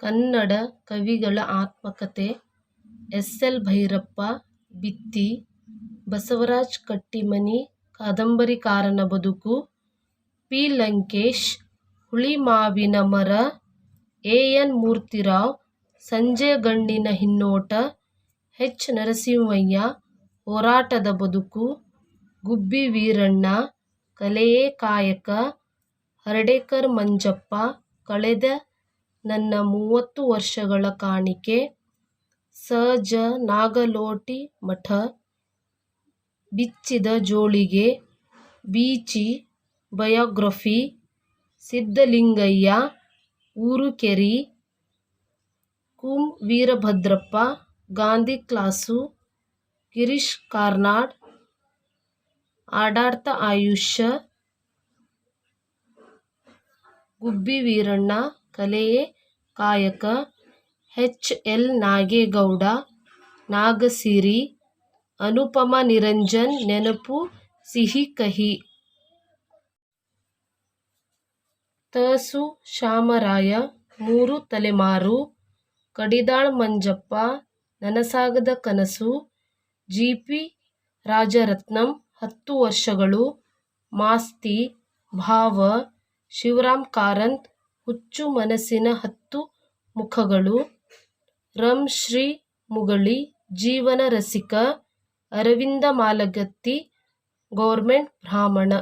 ಕನ್ನಡ ಕವಿಗಳ ಆತ್ಮಕತೆ, S. L. Bhyrappa, ಬಿತ್ತಿ, ಬಸವರಾಜ್ ಕಟ್ಟಿಮನಿ ಕಾದಂಬರಿಕಾರನ ಬದುಕು, ಪಿ. ಲಂಕೇಶ್ ಹುಳಿಮಾವಿನ ಮರ, ಎ. ಎನ್. ಮೂರ್ತಿರಾವ್, ಸಂಜೆ ಗಣ್ಣಿನ ಹಿನ್ನೋಟ ಹೆಚ್ ನರಸಿಂಹಯ್ಯ, ಹೋರಾಟದ ಬದುಕು, ಗುಬ್ಬಿ ವೀರಣ್ಣ, ಕಲೆಯೇ ಕಾಯಕ, ಹರಡೇಕರ್ ಮಂಜಪ್ಪ, ಕಳೆದ ನನ್ನ ಮೂವತ್ತು ವರ್ಷಗಳ ಕಾಣಿಕೆ. ಸ ನಾಗಲೋಟಿ ಮಠ. ಬಿಚ್ಚಿದ ಜೋಳಿಗೆ ಬೀಚಿ, ಬಯೋಗ್ರಫಿ, ಸಿದ್ಧಲಿಂಗಯ್ಯ, ಊರುಕೆರಿ, ಕುಂ ವೀರಭದ್ರಪ್ಪ, ಗಾಂಧಿ ಕ್ಲಾಸು, ಗಿರೀಶ್ ಕಾರ್ನಾಡ್ ಆಡಾಡ್ತ ಆಯುಷ್ಯ, ಗುಬ್ಬಿ ವೀರಣ್ಣ ಕಲೆಯೇ ಕಾಯಕ. ಎಚ್. ಎಲ್. ನಾಗೇಗೌಡ, ನಾಗಸಿರಿ, ಅನುಪಮ ನಿರಂಜನ್, ನೆನಪು, ಸಿಹಿ ಕಹಿ. ತಸು ಶ್ಯಾಮರಾಯ ಮೂರು ತಲೆಮಾರು, ಕಡಿದಾಳ್ ಮಂಜಪ್ಪ, ನನಸಾಗದ ಕನಸು, ಜಿ. ಪಿ. ರಾಜರತ್ನಂ, ಹತ್ತು ವರ್ಷಗಳು, ಮಾಸ್ತಿ, ಭಾವ, ಶಿವರಾಮ್ ಕಾರಂತ್ ಹುಚ್ಚು ಮನಸ್ಸಿನ ಹತ್ತು ಮುಖಗಳು. ರಂ ಶ್ರೀ ಮುಗಳಿ ಜೀವನ ರಸಿಕ ಅರವಿಂದ ಮಾಲಗತ್ತಿ ಗೌರ್ಮೆಂಟ್ ಬ್ರಾಹ್ಮಣ.